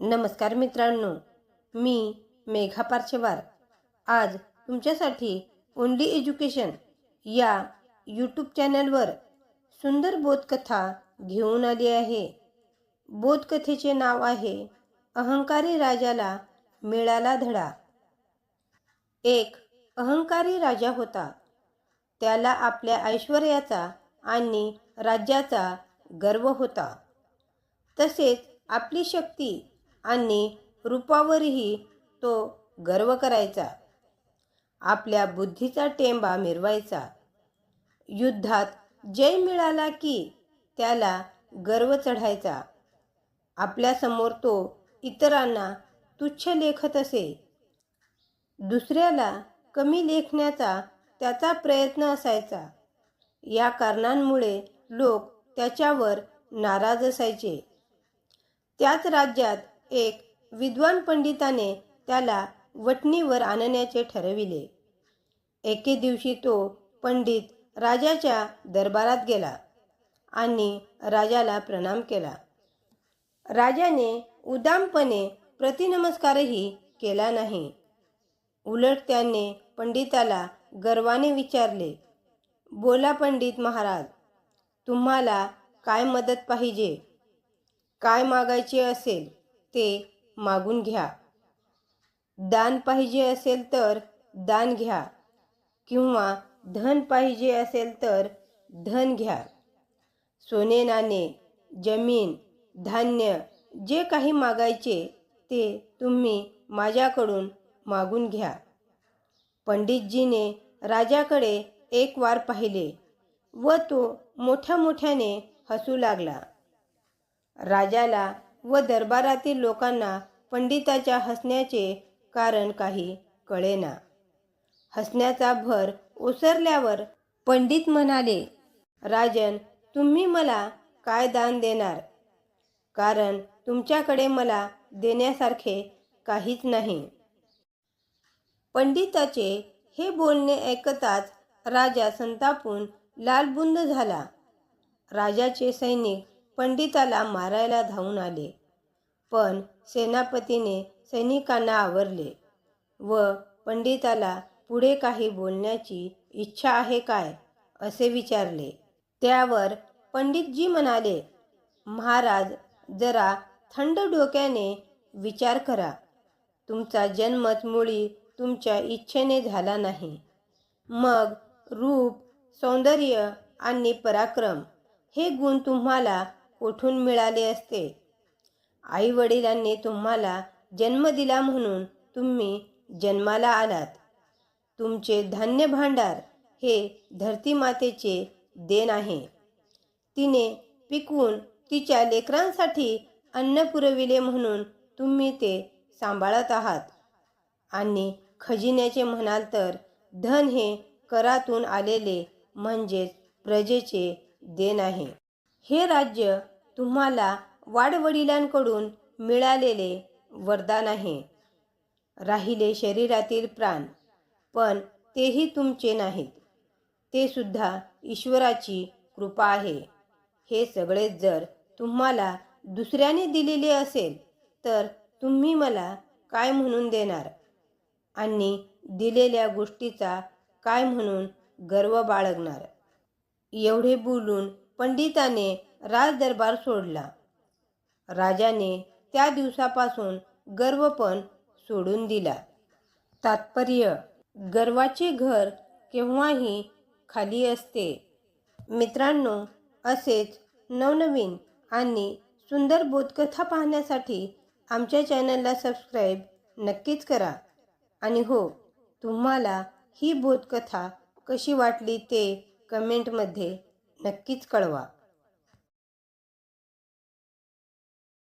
नमस्कार मित्रांनो मी मेघा पार्शेवार. आज तुमच्यासाठी ओनली एज्युकेशन या यूट्यूब चॅनलवर सुंदर बोधकथा घेऊन आली आहे. बोधकथेचे नाव आहे अहंकारी राजाला मिळाला धडा. एक अहंकारी राजा होता. त्याला आपल्या ऐश्वर्याचा आणि राज्याचा गर्व होता. तसेच आपली शक्ती आणि रूपावरही तो गर्व करायचा. आपल्या बुद्धीचा टेंबा मिरवायचा. युद्धात जय मिळाला की त्याला गर्व चढायचा. आपल्यासमोर तो इतरांना तुच्छ लेखत असे. दुसऱ्याला कमी लेखण्याचा त्याचा प्रयत्न असायचा. या कारणांमुळे लोक त्याच्यावर नाराज असायचे. त्याच राज्यात एक विद्वान पंडिताने त्याला वटणीवर आणण्याचे ठरविले. एके दिवशी तो पंडित राजाच्या दरबारात गेला आणि राजाला प्रणाम केला. राजाने उदामपणे प्रतिनमस्कारही केला नाही. उलट त्याने पंडिताला गर्वाने विचारले बोला पंडित महाराज तुम्हाला काय मदत पाहिजे? काय मागायचे असेल? ते मागून घ्या. दान पाहिजे असेल तर दान घ्या किंवा धन पाहिजे असेल तर धन घ्या. सोने नाणे जमीन धान्य जे काही मागायचे ते तुम्ही माझ्याकडून मागून घ्या. पंडितजीने राजाकडे एक वार पाहिले व तो मोठ्या मोठ्याने हसू लागला. राजाला व दरबारातील लोकांना पंडिताच्या हसण्याचे कारण काही कळेना. हसण्याचा भर ओसरल्यावर पंडित म्हणाले राजन तुम्ही मला काय दान देणार? कारण तुमच्याकडे मला देण्यासारखे काहीच नाही. पंडिताचे हे बोलणे ऐकताच राजा संतापून लालबुंद झाला. राजाचे सैनिक पंडिताला मारायला धावून आले. पण सेनापतीने सैनिकांना आवरले व पंडिताला पुढे काही बोलण्याची इच्छा आहे काय असे विचारले. त्यावर पंडितजी म्हणाले महाराज जरा थंड डोक्याने विचार करा. तुमचा जन्मच मुळी तुमच्या इच्छेने झाला नाही. मग रूप सौंदर्य आणि पराक्रम हे गुण तुम्हाला कुठून मिळाले असते. आई वडिलांनी तुम्हाला जन्म दिला म्हणून तुम्ही जन्माला आलात. तुमचे धान्य भांडार हे धरती मातेचे देण आहे. तिने पिकवून तिच्या लेकरांसाठी अन्न पुरविले म्हणून तुम्ही ते सांभाळत आहात. आणि खजिन्याचे म्हणाल तर धन हे करातून आलेले म्हणजेच प्रजेचे देण आहे. हे राज्य तुम्हाला वाडवडिलांकडून मिळालेले वरदान आहे. राहिले शरीरातील प्राण पण तेही तुमचे नाहीत. ते सुद्धा ईश्वराची कृपा आहे. हे सगळे जर तुम्हाला दुसऱ्याने दिलेले असेल तर तुम्ही मला काय म्हणून देणार? आणि दिलेल्या गोष्टीचा काय म्हणून गर्व बाळगणार? एवढे बोलून पंडिताने राजदरबार सोडला. राजाने त्या दिवसापासून गर्व पण सोडून दिला. तात्पर्य गर्वाचे घर केव्हाही खाली असते. मित्रांनो असेच नवनवीन आणि सुंदर बोधकथा पाहण्यासाठी आमच्या चॅनलला सबस्क्राईब नक्कीच करा. आणि हो तुम्हाला ही बोधकथा कशी वाटली ते कमेंटमध्ये नक्कीच कळवा